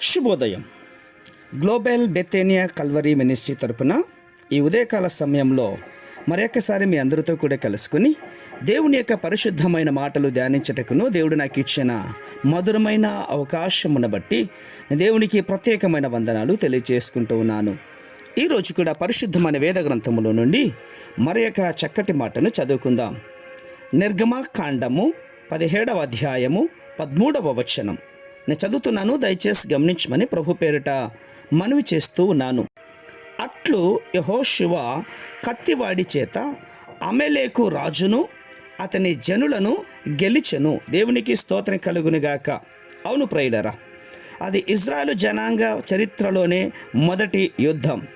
శుభోదయం. Global బెతేనియా Calvary ministry తరపున ఈ ఉదయకాల సమయంలో మరొకసారి మీ అందరితో కూడా కలుసుకుని దేవుని యొక్క పరిశుద్ధమైన మాటలు ధ్యానించటకును దేవుడు నాకు ఇచ్చిన మధురమైన అవకాశమును బట్టి దేవునికి ప్రత్యేకమైన వందనాలు తెలియజేసుకుంటూ ఉన్నాను. ఈరోజు కూడా పరిశుద్ధమైన వేద గ్రంథములో నుండి మరొక చక్కటి మాటను చదువుకుందాం. నిర్గమాకాండము పదిహేడవ అధ్యాయము పదమూడవ వచనం. నేను చదువుతున్నాను దయచేసి గమనించమని ప్రభు పేరిట మనవి చేస్తూ ఉన్నాను. అట్లు యహోశివ కత్తివాడి చేత అమెలేకు రాజును అతని జనులను గెలిచెను. దేవునికి స్తోత్రం కలుగునుగాక అవును ప్రైలరా అది ఇజ్రాయెల్ జనాంగ చరిత్రలోనే మొదటి యుద్ధం.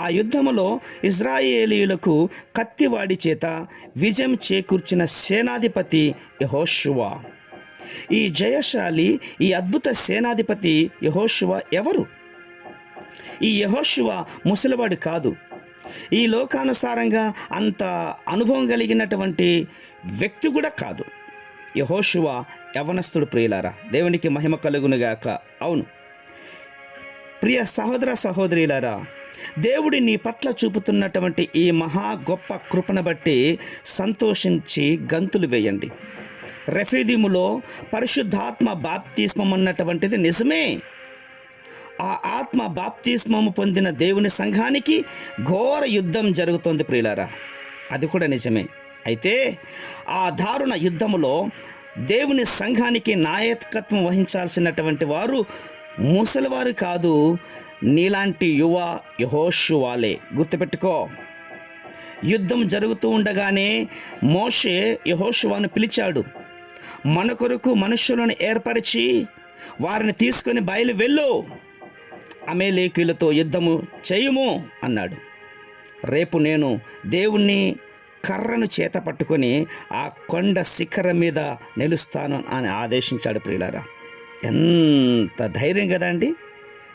ఆ యుద్ధములో ఇజ్రాయేలీయులకు కత్తివాడి చేత విజయం చేకూర్చిన సేనాధిపతి యహోశువ ఈ జయశాలి ఈ అద్భుత సేనాధిపతి యహోశివ ఎవరు? ఈ యహోశివ ముసలివాడు కాదు. ఈ లోకానుసారంగా అంత అనుభవం కలిగినటువంటి వ్యక్తి కూడా కాదు. యహోశివ యవనస్తుడు ప్రియులారా దేవునికి మహిమ కలుగునుగాక. అవును. ప్రియ సహోదర సహోదరులారా దేవుడి నీ పట్ల చూపుతున్నటువంటి ఈ మహా గొప్ప కృపను బట్టి సంతోషించి గంతులు వేయండి. రెఫీదిములో పరిశుద్ధాత్మ బాప్తిస్మం అన్నటువంటిది నిజమే. ఆ ఆత్మ బాప్తిస్మము పొందిన దేవుని సంఘానికి ఘోర యుద్ధం జరుగుతోంది ప్రియులారా. అది కూడా నిజమే. అయితే ఆ దారుణ యుద్ధములో దేవుని సంఘానికి నాయకత్వం వహించాల్సినటువంటి వారు ముసలివారు కాదు నీలాంటి యువ యహోషువాలే. గుర్తుపెట్టుకో. యుద్ధం జరుగుతూ ఉండగానే మోషే యహోషువాను పిలిచాడు. మన కొరకు మనుషులను ఏర్పరిచి వారిని తీసుకొని బయలు వెళ్ళు. అమేలేకులతో యుద్ధము చేయుము అన్నాడు. రేపు నేను దేవుణ్ణి కర్రను చేత పట్టుకొని ఆ కొండ శిఖరం మీద నిలుస్తాను అని ఆదేశించాడు ప్రియులారా. ఎంత ధైర్యం కదండి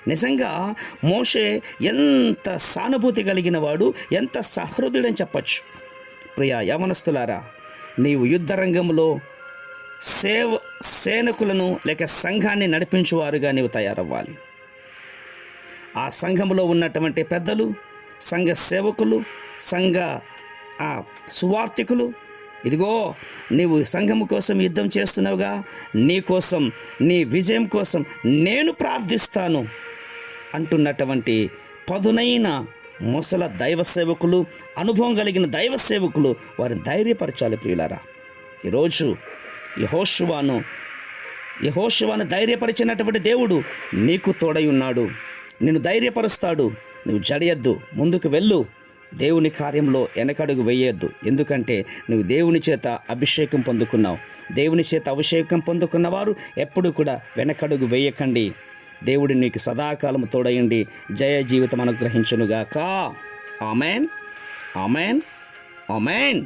నిజంగా మోషే ఎంత సానుభూతి కలిగిన వాడు ఎంత సహృదుడని చెప్పచ్చు. ప్రియా యవనస్తులారా నీవు యుద్ధ రంగంలో సేవ సేనకులను లేక సంఘాన్ని నడిపించేవారుగా నీవు తయారవ్వాలి. ఆ సంఘంలో ఉన్నటువంటి పెద్దలు సంఘ సేవకులు సంఘ ఆ, సువార్థికులు ఇదిగో నీవు సంఘము కోసం యుద్ధం చేస్తున్నావుగా నీ కోసం నీ విజయం కోసం నేను ప్రార్థిస్తాను అంటున్నటువంటి పదునైన ముసల దైవ సేవకులు అనుభవం కలిగిన దైవ సేవకులు వారిని ధైర్యపరచాలి ప్రియులారా. ఈరోజు యహోశువాను యహోశివాను ధైర్యపరిచినటువంటి దేవుడు నీకు తోడై ఉన్నాడు. నిన్ను ధైర్యపరుస్తాడు. నువ్వు జడియద్దు. ముందుకు వెళ్ళు. దేవుని కార్యంలో వెనకడుగు వేయొద్దు. ఎందుకంటే నువ్వు దేవుని చేత అభిషేకం పొందుకున్నావు. దేవుని చేత అభిషేకం పొందుకున్నవారు ఎప్పుడు కూడా వెనకడుగు వేయకండి. దేవుడు నీకు సదాకాలం తోడయండి జయ జీవితం అనుగ్రహించునుగాక. ఆమెన్. ఆమెన్. ఆమెన్.